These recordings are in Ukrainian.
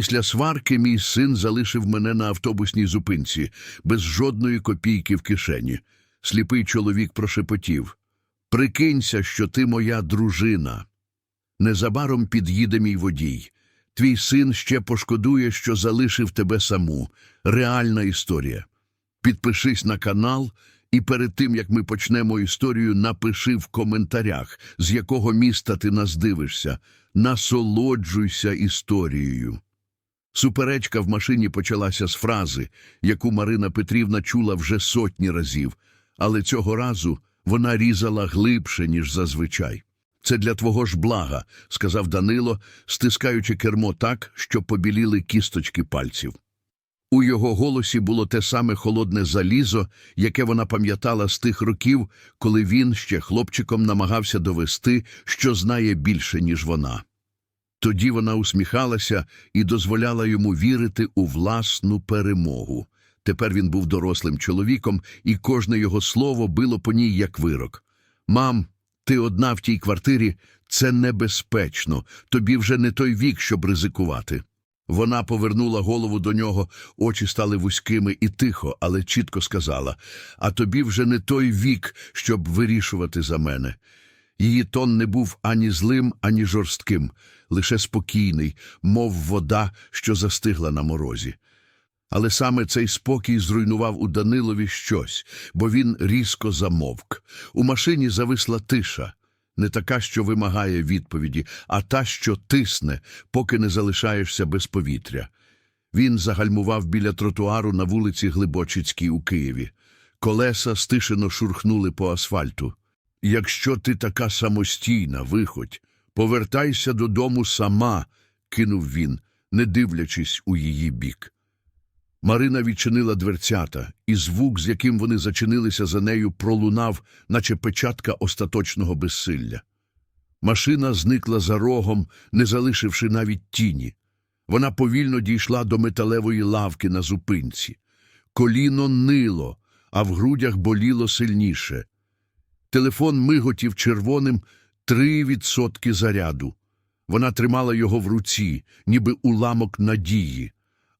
Після сварки мій син залишив мене на автобусній зупинці, без жодної копійки в кишені. Сліпий чоловік прошепотів. Прикинься, що ти моя дружина. Незабаром під'їде мій водій. Твій син ще пошкодує, що залишив тебе саму. Реальна історія. Підпишись на канал, і перед тим, як ми почнемо історію, напиши в коментарях, з якого міста ти нас дивишся. Насолоджуйся історією. Суперечка в машині почалася з фрази, яку Марина Петрівна чула вже сотні разів, але цього разу вона різала глибше, ніж зазвичай. Це для твого ж блага, сказав Данило, стискаючи кермо так, що побіліли кісточки пальців. У його голосі було те саме холодне залізо, яке вона пам'ятала з тих років, коли він ще хлопчиком намагався довести, що знає більше, ніж вона. Тоді вона усміхалася і дозволяла йому вірити у власну перемогу. Тепер він був дорослим чоловіком, і кожне його слово било по ній як вирок. Мам, ти одна в тій квартирі, це небезпечно. Тобі вже не той вік, щоб ризикувати. Вона повернула голову до нього, очі стали вузькими і тихо, але чітко сказала: А тобі вже не той вік, щоб вирішувати за мене. Її тон не був ані злим, ані жорстким, лише спокійний, мов вода, що застигла на морозі. Але саме цей спокій зруйнував у Данилові щось, бо він різко замовк. У машині зависла тиша, не така, що вимагає відповіді, а та, що тисне, поки не залишаєшся без повітря. Він загальмував біля тротуару на вулиці Глибочицькій у Києві. Колеса стишено шурхнули по асфальту. Якщо ти така самостійна, виходь, повертайся додому сама, кинув він, не дивлячись у її бік. Марина відчинила дверцята, і звук, з яким вони зачинилися за нею, пролунав, наче печатка остаточного безсилля. Машина зникла за рогом, не залишивши навіть тіні. Вона повільно дійшла до металевої лавки на зупинці. Коліно нило, а в грудях боліло сильніше. Телефон миготів червоним три відсотки заряду. Вона тримала його в руці, ніби уламок надії,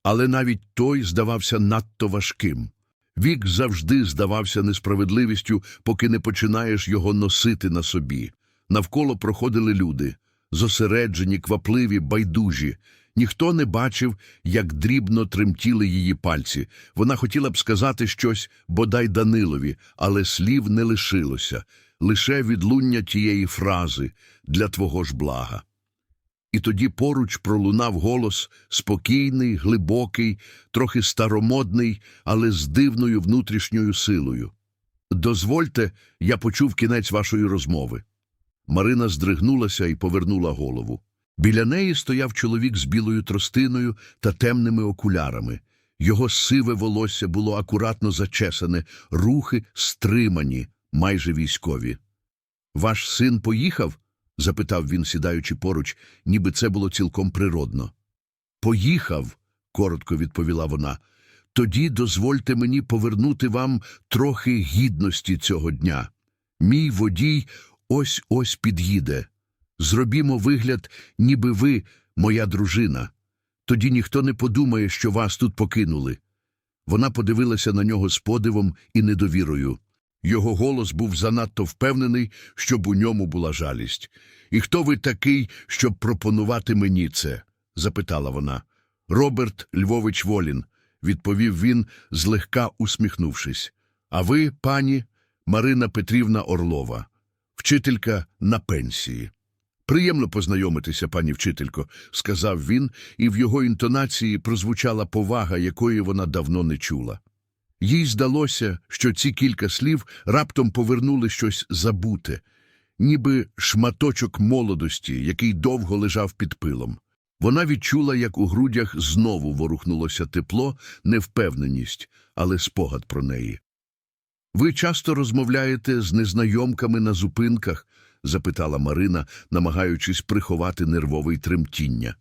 але навіть той здавався надто важким. Вік завжди здавався несправедливістю, поки не починаєш його носити на собі. Навколо проходили люди, зосереджені, квапливі, байдужі. Ніхто не бачив, як дрібно тремтіли її пальці. Вона хотіла б сказати щось, бодай Данилові, але слів не лишилося, лише відлуння тієї фрази для твого ж блага. І тоді поруч пролунав голос спокійний, глибокий, трохи старомодний, але з дивною внутрішньою силою. Дозвольте, я почув кінець вашої розмови. Марина здригнулася і повернула голову. Біля неї стояв чоловік з білою тростиною та темними окулярами. Його сиве волосся було акуратно зачесане, рухи стримані, майже військові. Ваш син поїхав? запитав він, сідаючи поруч, ніби це було цілком природно. Поїхав, коротко відповіла вона. Тоді дозвольте мені повернути вам трохи гідності цього дня. Мій водій ось ось під'їде. Зробімо вигляд, ніби ви моя дружина. Тоді ніхто не подумає, що вас тут покинули. Вона подивилася на нього з подивом і недовірою. Його голос був занадто впевнений, щоб у ньому була жалість. І хто ви такий, щоб пропонувати мені це? запитала вона. Роберт Львович Волін, відповів він, злегка усміхнувшись. А ви, пані Марина Петрівна Орлова, вчителька на пенсії. Приємно познайомитися, пані вчителько, сказав він, і в його інтонації прозвучала повага, якої вона давно не чула. Їй здалося, що ці кілька слів раптом повернули щось забуте, ніби шматочок молодості, який довго лежав під пилом. Вона відчула, як у грудях знову ворухнулося тепло, невпевненість, але спогад про неї. Ви часто розмовляєте з незнайомками на зупинках? Запитала Марина, намагаючись приховати нервовий тремтіння.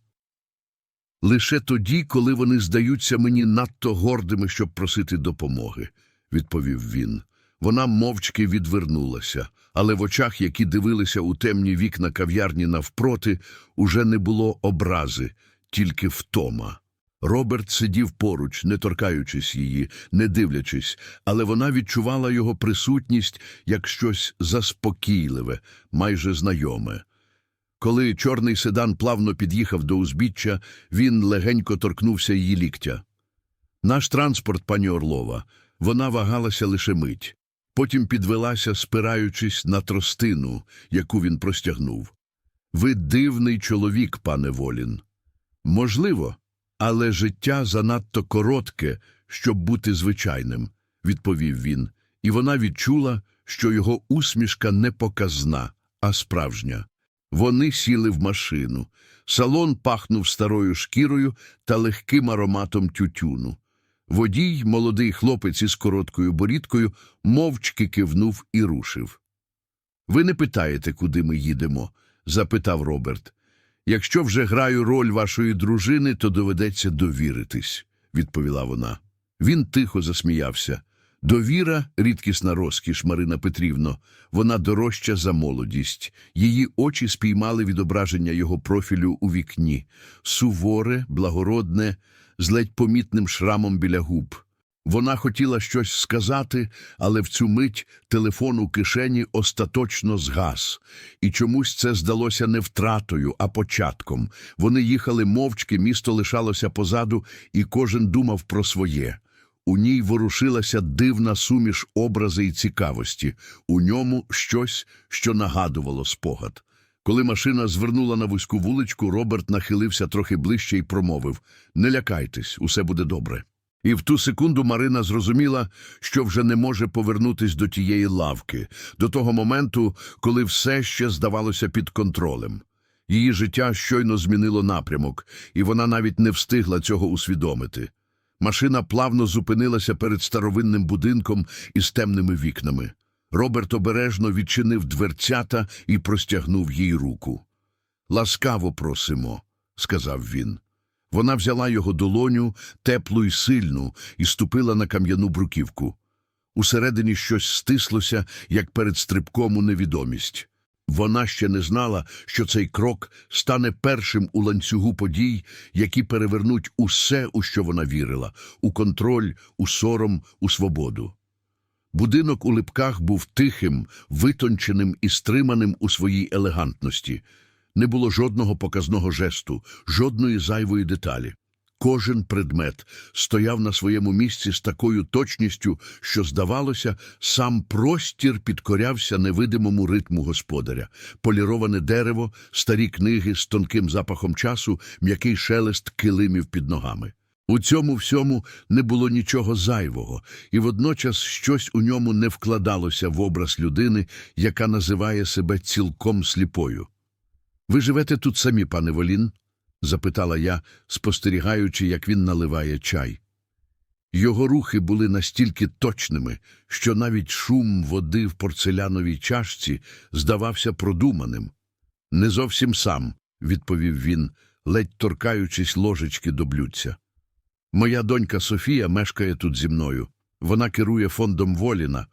Лише тоді, коли вони здаються мені надто гордими, щоб просити допомоги, відповів він. Вона мовчки відвернулася, але в очах, які дивилися у темні вікна кав'ярні навпроти, уже не було образи, тільки втома. Роберт сидів поруч, не торкаючись її, не дивлячись, але вона відчувала його присутність як щось заспокійливе, майже знайоме. Коли чорний седан плавно під'їхав до узбіччя, він легенько торкнувся її ліктя. Наш транспорт, пані Орлова, вона вагалася лише мить. Потім підвелася, спираючись на тростину, яку він простягнув. Ви дивний чоловік, пане Волін. Можливо, але життя занадто коротке, щоб бути звичайним, відповів він, і вона відчула, що його усмішка не показна, а справжня. Вони сіли в машину. Салон пахнув старою шкірою та легким ароматом тютюну. Водій, молодий хлопець із короткою борідкою, мовчки кивнув і рушив. Ви не питаєте, куди ми їдемо? запитав Роберт. Якщо вже граю роль вашої дружини, то доведеться довіритись, відповіла вона. Він тихо засміявся. Довіра рідкісна розкіш, Марина Петрівно, вона дорожча за молодість. Її очі спіймали відображення його профілю у вікні, суворе, благородне, з ледь помітним шрамом біля губ. Вона хотіла щось сказати, але в цю мить телефон у кишені остаточно згас. І чомусь це здалося не втратою, а початком. Вони їхали мовчки, місто лишалося позаду, і кожен думав про своє. У ній ворушилася дивна суміш образи і цікавості, у ньому щось, що нагадувало спогад. Коли машина звернула на вузьку вуличку, Роберт нахилився трохи ближче і промовив Не лякайтесь, усе буде добре. І в ту секунду Марина зрозуміла, що вже не може повернутись до тієї лавки, до того моменту, коли все ще здавалося під контролем. Її життя щойно змінило напрямок, і вона навіть не встигла цього усвідомити. Машина плавно зупинилася перед старовинним будинком із темними вікнами. Роберт обережно відчинив дверцята і простягнув їй руку. Ласкаво просимо, сказав він. Вона взяла його долоню, теплу й сильну, і ступила на кам'яну бруківку. Усередині щось стислося, як перед стрибком у невідомість. Вона ще не знала, що цей крок стане першим у ланцюгу подій, які перевернуть усе, у що вона вірила, у контроль, у сором, у свободу. Будинок у липках був тихим, витонченим і стриманим у своїй елегантності. Не було жодного показного жесту, жодної зайвої деталі. Кожен предмет стояв на своєму місці з такою точністю, що, здавалося, сам простір підкорявся невидимому ритму господаря. Поліроване дерево, старі книги з тонким запахом часу, м'який шелест килимів під ногами. У цьому всьому не було нічого зайвого, і водночас щось у ньому не вкладалося в образ людини, яка називає себе цілком сліпою. Ви живете тут самі, пане Волін? запитала я, спостерігаючи, як він наливає чай. Його рухи були настільки точними, що навіть шум води в порцеляновій чашці здавався продуманим. Не зовсім сам, відповів він, ледь торкаючись ложечки до блюдця. Моя донька Софія мешкає тут зі мною. Вона керує фондом Воліна.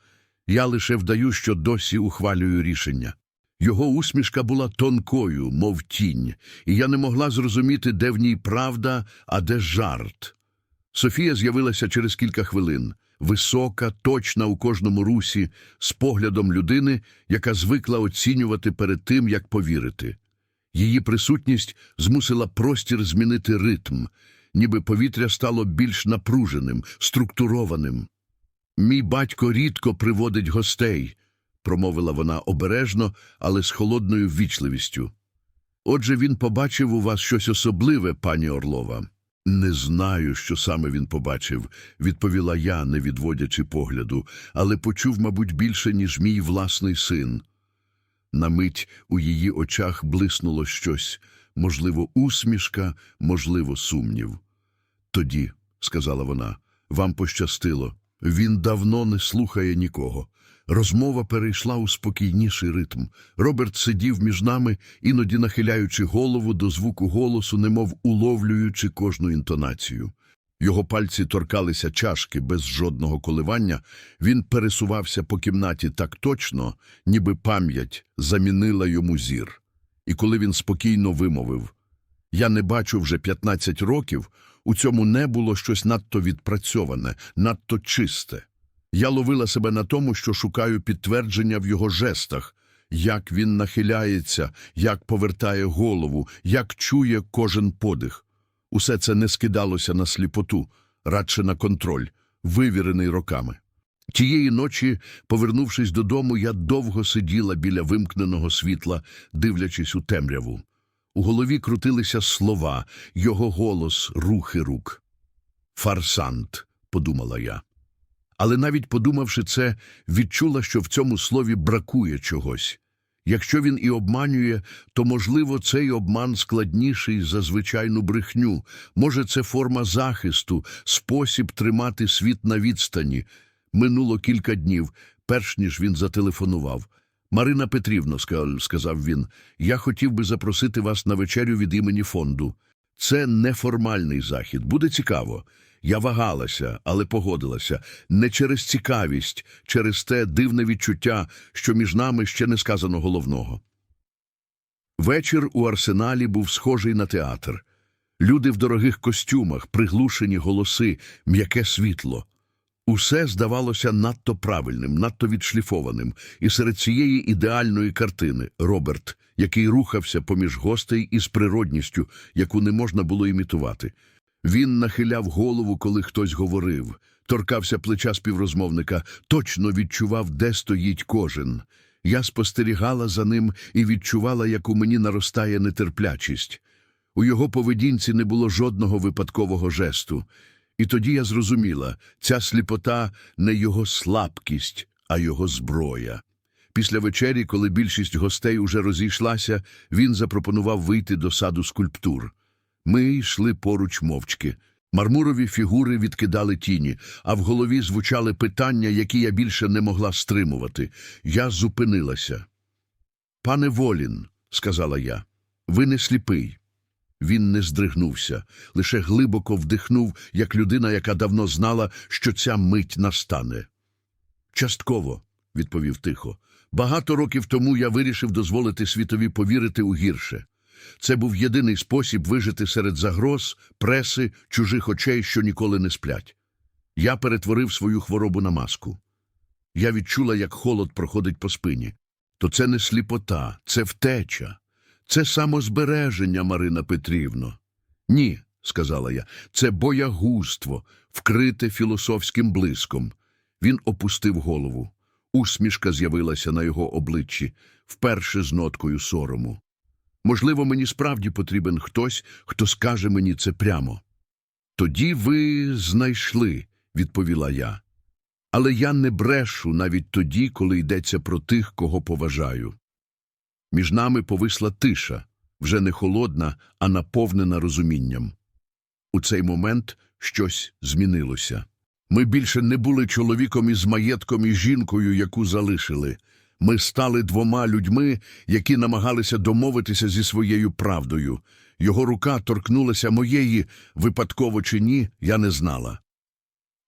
Я лише вдаю, що досі ухвалюю рішення. Його усмішка була тонкою, мов тінь, і я не могла зрозуміти, де в ній правда, а де жарт. Софія з'явилася через кілька хвилин, висока, точна у кожному русі, з поглядом людини, яка звикла оцінювати перед тим, як повірити. Її присутність змусила простір змінити ритм, ніби повітря стало більш напруженим, структурованим. Мій батько рідко приводить гостей, промовила вона обережно, але з холодною ввічливістю. Отже, він побачив у вас щось особливе, пані Орлова. Не знаю, що саме він побачив, відповіла я, не відводячи погляду, але почув, мабуть, більше, ніж мій власний син. На мить у її очах блиснуло щось, можливо, усмішка, можливо, сумнів. Тоді, сказала вона, вам пощастило. Він давно не слухає нікого. Розмова перейшла у спокійніший ритм. Роберт сидів між нами, іноді нахиляючи голову до звуку голосу, немов уловлюючи кожну інтонацію. Його пальці торкалися чашки без жодного коливання. Він пересувався по кімнаті так точно, ніби пам'ять замінила йому зір. І коли він спокійно вимовив Я не бачу вже 15 років, у цьому не було щось надто відпрацьоване, надто чисте. Я ловила себе на тому, що шукаю підтвердження в його жестах, як він нахиляється, як повертає голову, як чує кожен подих. Усе це не скидалося на сліпоту, радше на контроль, вивірений роками. Тієї ночі, повернувшись додому, я довго сиділа біля вимкненого світла, дивлячись у темряву. У голові крутилися слова, його голос, рухи рук. Фарсант, подумала я. Але навіть подумавши це, відчула, що в цьому слові бракує чогось. Якщо він і обманює, то, можливо, цей обман складніший за звичайну брехню. Може, це форма захисту, спосіб тримати світ на відстані. Минуло кілька днів, перш ніж він зателефонував. Марина Петрівна, ска- сказав він, я хотів би запросити вас на вечерю від імені фонду. Це неформальний захід, буде цікаво. Я вагалася, але погодилася. Не через цікавість, через те дивне відчуття, що між нами ще не сказано головного. Вечір у арсеналі був схожий на театр. Люди в дорогих костюмах, приглушені голоси, м'яке світло. Усе здавалося надто правильним, надто відшліфованим, і серед цієї ідеальної картини Роберт, який рухався поміж гостей із природністю, яку не можна було імітувати. Він нахиляв голову, коли хтось говорив, торкався плеча співрозмовника, точно відчував, де стоїть кожен. Я спостерігала за ним і відчувала, як у мені наростає нетерплячість. У його поведінці не було жодного випадкового жесту. І тоді я зрозуміла, ця сліпота не його слабкість, а його зброя. Після вечері, коли більшість гостей уже розійшлася, він запропонував вийти до саду скульптур. Ми йшли поруч мовчки. Мармурові фігури відкидали тіні, а в голові звучали питання, які я більше не могла стримувати. Я зупинилася. Пане Волін, сказала я, ви не сліпий. Він не здригнувся, лише глибоко вдихнув, як людина, яка давно знала, що ця мить настане. Частково, відповів тихо. Багато років тому я вирішив дозволити світові повірити у гірше. Це був єдиний спосіб вижити серед загроз, преси, чужих очей, що ніколи не сплять. Я перетворив свою хворобу на маску. Я відчула, як холод проходить по спині. То це не сліпота, це втеча. Це самозбереження, Марина Петрівно. Ні, сказала я, це боягузтво, вкрите філософським блиском. Він опустив голову. Усмішка з'явилася на його обличчі, вперше з ноткою сорому. Можливо, мені справді потрібен хтось, хто скаже мені це прямо. Тоді ви знайшли, відповіла я. Але я не брешу навіть тоді, коли йдеться про тих, кого поважаю. Між нами повисла тиша, вже не холодна, а наповнена розумінням. У цей момент щось змінилося. Ми більше не були чоловіком із маєтком і жінкою, яку залишили. Ми стали двома людьми, які намагалися домовитися зі своєю правдою. Його рука торкнулася моєї, випадково чи ні, я не знала.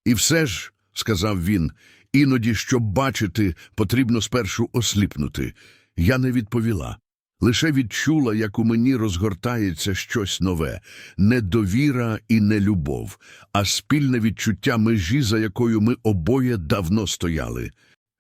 І все ж, сказав він, іноді, щоб бачити, потрібно спершу осліпнути. Я не відповіла. Лише відчула, як у мені розгортається щось нове не довіра і не любов, а спільне відчуття межі, за якою ми обоє давно стояли.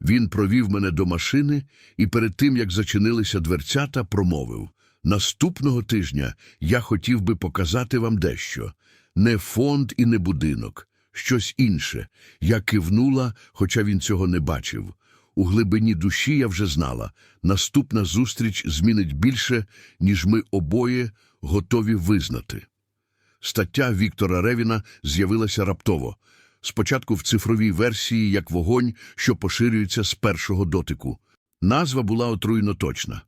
Він провів мене до машини і перед тим, як зачинилися дверцята, промовив Наступного тижня я хотів би показати вам дещо. Не фонд і не будинок, щось інше. Я кивнула, хоча він цього не бачив. У глибині душі я вже знала, наступна зустріч змінить більше, ніж ми обоє готові визнати. Стаття Віктора Ревіна з'явилася раптово. Спочатку в цифровій версії як вогонь, що поширюється з першого дотику. Назва була отруйно точна.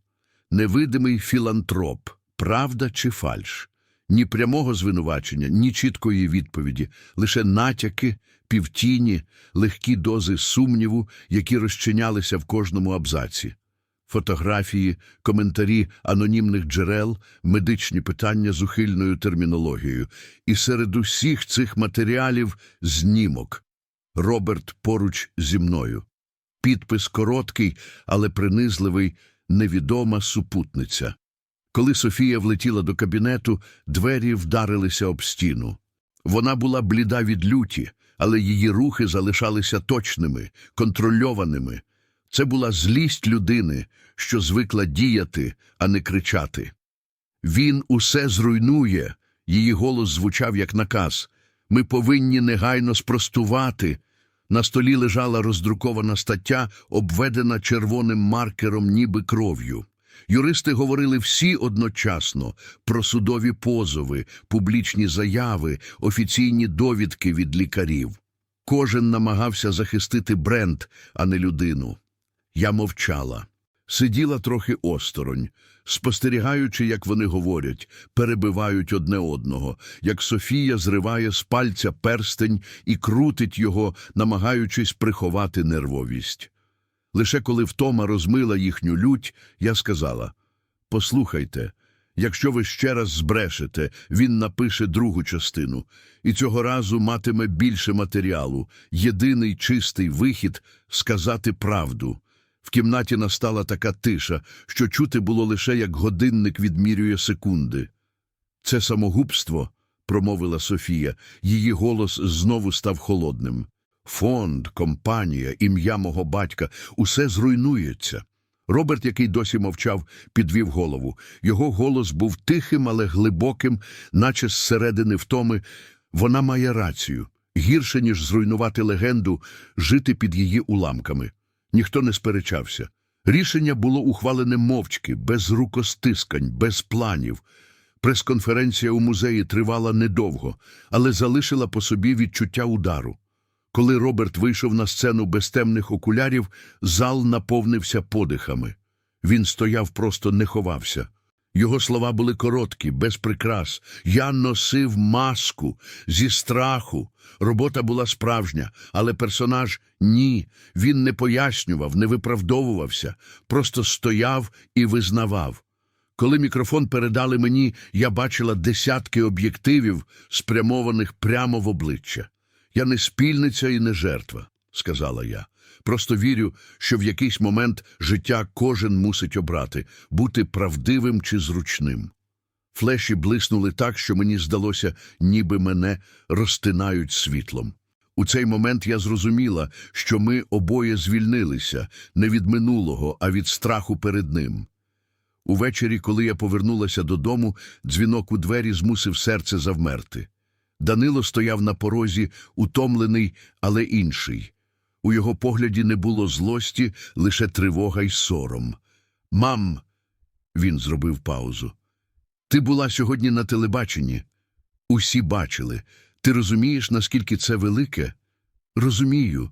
Невидимий філантроп, правда чи фальш. Ні прямого звинувачення, ні чіткої відповіді, лише натяки, півтіні, легкі дози сумніву, які розчинялися в кожному абзаці. Фотографії, коментарі анонімних джерел, медичні питання з ухильною термінологією. І серед усіх цих матеріалів знімок. Роберт поруч зі мною. Підпис короткий, але принизливий, невідома супутниця. Коли Софія влетіла до кабінету, двері вдарилися об стіну. Вона була бліда від люті, але її рухи залишалися точними, контрольованими. Це була злість людини, що звикла діяти, а не кричати. Він усе зруйнує. Її голос звучав як наказ. Ми повинні негайно спростувати. На столі лежала роздрукована стаття, обведена червоним маркером, ніби кров'ю. Юристи говорили всі одночасно про судові позови, публічні заяви, офіційні довідки від лікарів. Кожен намагався захистити бренд, а не людину. Я мовчала. Сиділа трохи осторонь, спостерігаючи, як вони говорять, перебивають одне одного, як Софія зриває з пальця перстень і крутить його, намагаючись приховати нервовість. Лише коли втома розмила їхню лють, я сказала «Послухайте, якщо ви ще раз збрешете, він напише другу частину, і цього разу матиме більше матеріалу, єдиний чистий вихід – сказати правду». В кімнаті настала така тиша, що чути було лише, як годинник відмірює секунди. Це самогубство, промовила Софія, її голос знову став холодним. Фонд, компанія, ім'я мого батька усе зруйнується. Роберт, який досі мовчав, підвів голову. Його голос був тихим, але глибоким, наче зсередини втоми. Вона має рацію. Гірше, ніж зруйнувати легенду, жити під її уламками. Ніхто не сперечався. Рішення було ухвалене мовчки, без рукостискань, без планів. Прес-конференція у музеї тривала недовго, але залишила по собі відчуття удару. Коли Роберт вийшов на сцену без темних окулярів, зал наповнився подихами. Він стояв, просто не ховався. Його слова були короткі, без прикрас. Я носив маску зі страху. Робота була справжня, але персонаж ні. Він не пояснював, не виправдовувався, просто стояв і визнавав. Коли мікрофон передали мені, я бачила десятки об'єктивів, спрямованих прямо в обличчя. Я не спільниця і не жертва, сказала я. Просто вірю, що в якийсь момент життя кожен мусить обрати, бути правдивим чи зручним. Флеші блиснули так, що мені здалося, ніби мене розтинають світлом. У цей момент я зрозуміла, що ми обоє звільнилися не від минулого, а від страху перед ним. Увечері, коли я повернулася додому, дзвінок у двері змусив серце завмерти. Данило стояв на порозі, утомлений, але інший. У його погляді не було злості, лише тривога й сором. Мам, він зробив паузу. Ти була сьогодні на телебаченні. Усі бачили. Ти розумієш, наскільки це велике? Розумію,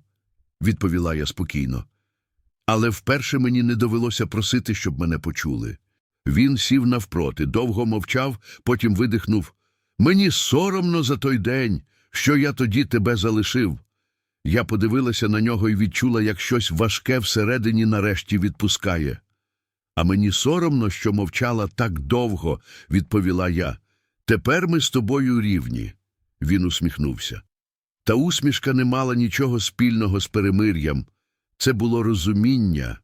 відповіла я спокійно. Але вперше мені не довелося просити, щоб мене почули. Він сів навпроти, довго мовчав, потім видихнув. Мені соромно за той день, що я тоді тебе залишив. Я подивилася на нього і відчула, як щось важке всередині нарешті відпускає. А мені соромно, що мовчала так довго, відповіла я. Тепер ми з тобою рівні. Він усміхнувся. Та усмішка не мала нічого спільного з перемир'ям. Це було розуміння,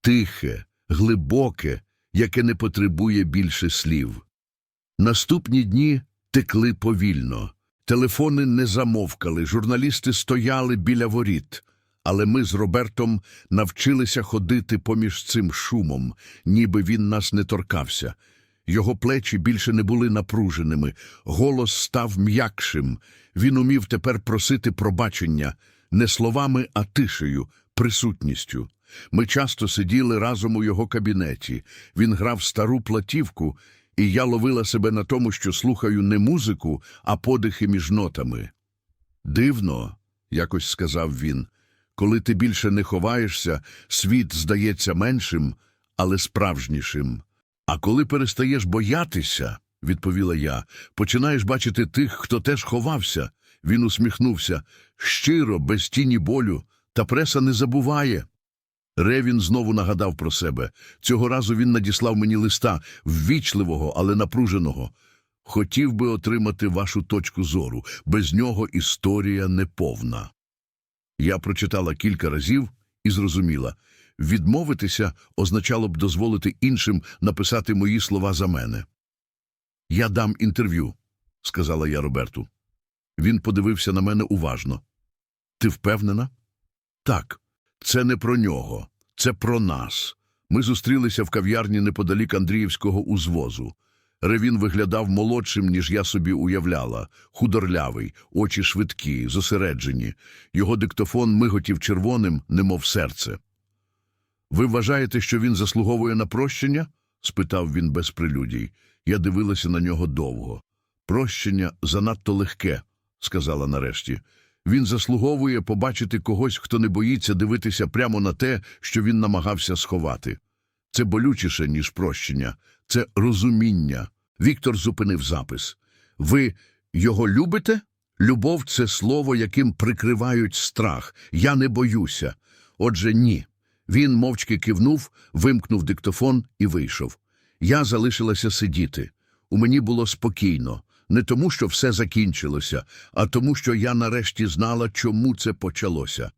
тихе, глибоке, яке не потребує більше слів. Наступні дні текли повільно. Телефони не замовкали, журналісти стояли біля воріт. Але ми з Робертом навчилися ходити поміж цим шумом, ніби він нас не торкався. Його плечі більше не були напруженими, голос став м'якшим. Він умів тепер просити пробачення не словами, а тишею, присутністю. Ми часто сиділи разом у його кабінеті. Він грав стару платівку, і я ловила себе на тому, що слухаю не музику, а подихи між нотами. Дивно, якось сказав він, коли ти більше не ховаєшся, світ здається меншим, але справжнішим. А коли перестаєш боятися, відповіла я, починаєш бачити тих, хто теж ховався. Він усміхнувся щиро, без тіні болю, та преса не забуває. Ревін знову нагадав про себе. Цього разу він надіслав мені листа, ввічливого, але напруженого. Хотів би отримати вашу точку зору. Без нього історія неповна. Я прочитала кілька разів і зрозуміла. Відмовитися означало б дозволити іншим написати мої слова за мене. Я дам інтерв'ю, сказала я Роберту. Він подивився на мене уважно. Ти впевнена? Так, це не про нього, це про нас. Ми зустрілися в кав'ярні неподалік Андріївського узвозу. Ревін виглядав молодшим, ніж я собі уявляла, худорлявий, очі швидкі, зосереджені. Його диктофон миготів червоним, немов серце. Ви вважаєте, що він заслуговує на прощення? спитав він без прелюдій. Я дивилася на нього довго. Прощення занадто легке, сказала нарешті. Він заслуговує побачити когось, хто не боїться дивитися прямо на те, що він намагався сховати. Це болючіше, ніж прощення, це розуміння. Віктор зупинив запис. Ви його любите? Любов це слово, яким прикривають страх. Я не боюся. Отже, ні. Він мовчки кивнув, вимкнув диктофон і вийшов. Я залишилася сидіти. У мені було спокійно. Не тому, що все закінчилося, а тому, що я нарешті знала, чому це почалося.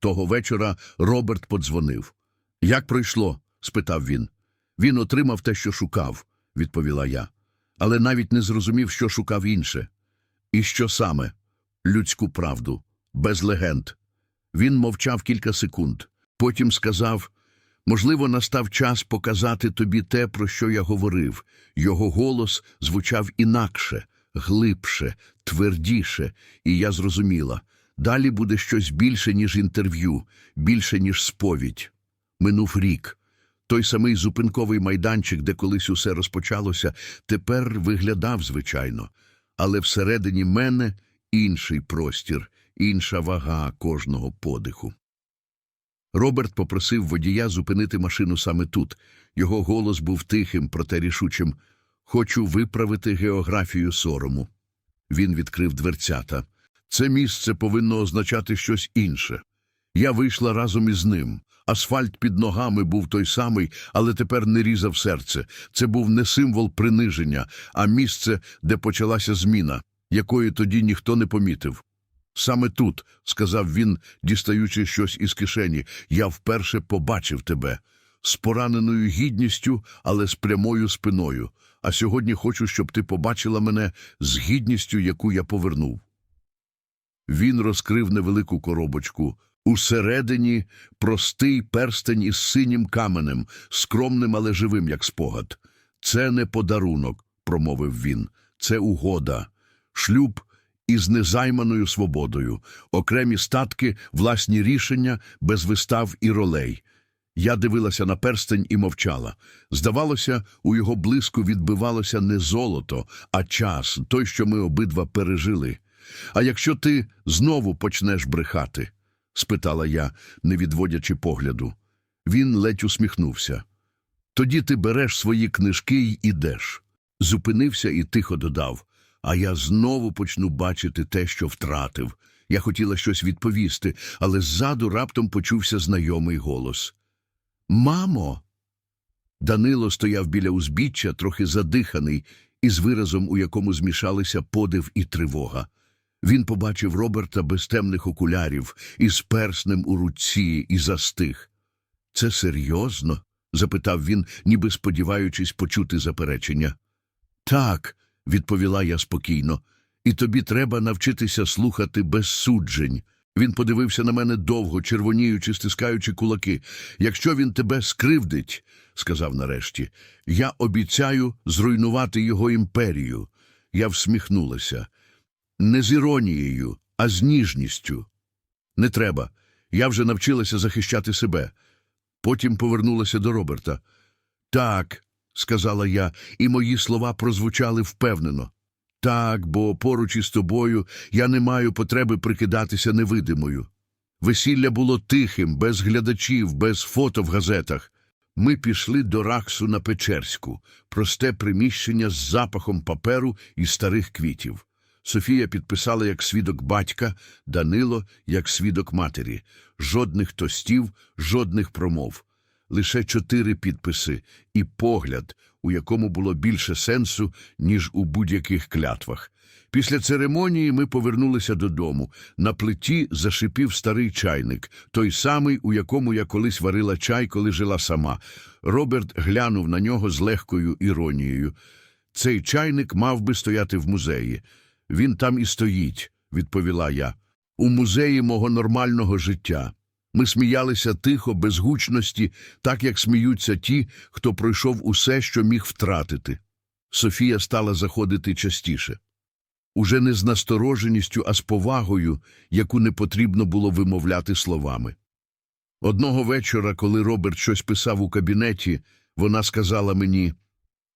Того вечора Роберт подзвонив. Як пройшло? спитав він. Він отримав те, що шукав, відповіла я, але навіть не зрозумів, що шукав інше. І що саме? Людську правду, без легенд. Він мовчав кілька секунд. Потім сказав можливо, настав час показати тобі те, про що я говорив. Його голос звучав інакше, глибше, твердіше, і я зрозуміла. Далі буде щось більше, ніж інтерв'ю, більше, ніж сповідь. Минув рік. Той самий зупинковий майданчик, де колись усе розпочалося, тепер виглядав звичайно, але всередині мене інший простір, інша вага кожного подиху. Роберт попросив водія зупинити машину саме тут. Його голос був тихим, проте рішучим. Хочу виправити географію сорому. Він відкрив дверцята. Це місце повинно означати щось інше. Я вийшла разом із ним. Асфальт під ногами був той самий, але тепер не різав серце. Це був не символ приниження, а місце, де почалася зміна, якої тоді ніхто не помітив. Саме тут, сказав він, дістаючи щось із кишені, я вперше побачив тебе з пораненою гідністю, але з прямою спиною. А сьогодні хочу, щоб ти побачила мене з гідністю, яку я повернув. Він розкрив невелику коробочку. Усередині простий перстень із синім каменем, скромним, але живим, як спогад. Це не подарунок, промовив він, це угода. Шлюб із незайманою свободою, окремі статки, власні рішення, без вистав і ролей. Я дивилася на перстень і мовчала. Здавалося, у його блиску відбивалося не золото, а час, той, що ми обидва пережили. А якщо ти знову почнеш брехати? спитала я, не відводячи погляду. Він ледь усміхнувся. Тоді ти береш свої книжки й ідеш. Зупинився і тихо додав. А я знову почну бачити те, що втратив. Я хотіла щось відповісти, але ззаду раптом почувся знайомий голос. Мамо. Данило стояв біля узбіччя, трохи задиханий, із виразом, у якому змішалися подив і тривога. Він побачив Роберта без темних окулярів, із перснем у руці, і застиг. Це серйозно? запитав він, ніби сподіваючись почути заперечення. Так, відповіла я спокійно, і тобі треба навчитися слухати без суджень. Він подивився на мене довго, червоніючи, стискаючи кулаки. Якщо він тебе скривдить, сказав нарешті, я обіцяю зруйнувати його імперію. Я всміхнулася. Не з іронією, а з ніжністю. Не треба. Я вже навчилася захищати себе. Потім повернулася до Роберта. Так, сказала я, і мої слова прозвучали впевнено. Так, бо поруч із тобою я не маю потреби прикидатися невидимою. Весілля було тихим, без глядачів, без фото в газетах. Ми пішли до Раксу на Печерську, просте приміщення з запахом паперу і старих квітів. Софія підписала як свідок батька, Данило як свідок матері. Жодних тостів, жодних промов. Лише чотири підписи і погляд, у якому було більше сенсу, ніж у будь-яких клятвах. Після церемонії ми повернулися додому. На плиті зашипів старий чайник, той самий, у якому я колись варила чай, коли жила сама. Роберт глянув на нього з легкою іронією. Цей чайник мав би стояти в музеї. Він там і стоїть, відповіла я. У музеї мого нормального життя. Ми сміялися тихо, без гучності, так як сміються ті, хто пройшов усе, що міг втратити. Софія стала заходити частіше. Уже не з настороженістю, а з повагою, яку не потрібно було вимовляти словами. Одного вечора, коли Роберт щось писав у кабінеті, вона сказала мені,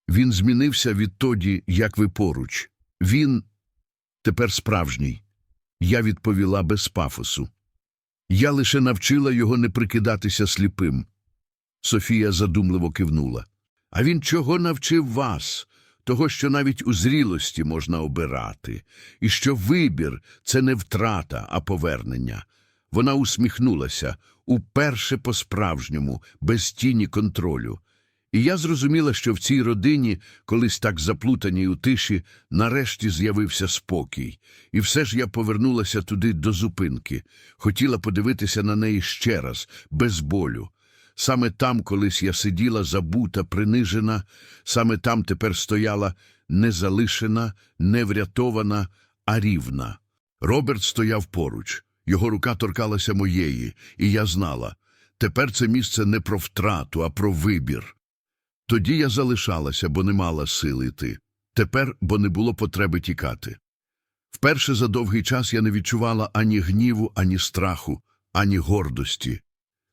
він змінився відтоді, як ви поруч. Він тепер справжній. Я відповіла без пафосу. Я лише навчила його не прикидатися сліпим. Софія задумливо кивнула. А він чого навчив вас? Того, що навіть у зрілості можна обирати, і що вибір це не втрата, а повернення. Вона усміхнулася уперше по-справжньому, без тіні контролю. І я зрозуміла, що в цій родині, колись так заплутаній у тиші, нарешті з'явився спокій. І все ж я повернулася туди до зупинки, хотіла подивитися на неї ще раз, без болю. Саме там колись я сиділа забута, принижена, саме там тепер стояла не залишена, не врятована, а рівна. Роберт стояв поруч, його рука торкалася моєї, і я знала, тепер це місце не про втрату, а про вибір. Тоді я залишалася, бо не мала сили йти. Тепер, бо не було потреби тікати. Вперше за довгий час я не відчувала ані гніву, ані страху, ані гордості.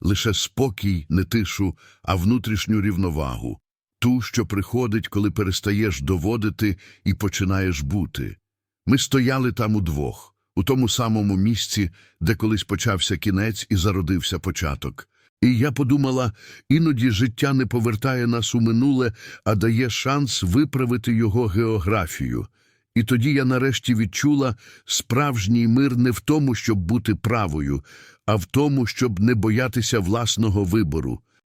Лише спокій, не тишу, а внутрішню рівновагу. Ту, що приходить, коли перестаєш доводити і починаєш бути. Ми стояли там удвох, у тому самому місці, де колись почався кінець і зародився початок. І я подумала, іноді життя не повертає нас у минуле, а дає шанс виправити його географію. І тоді я нарешті відчула справжній мир не в тому, щоб бути правою, а в тому, щоб не боятися власного вибору.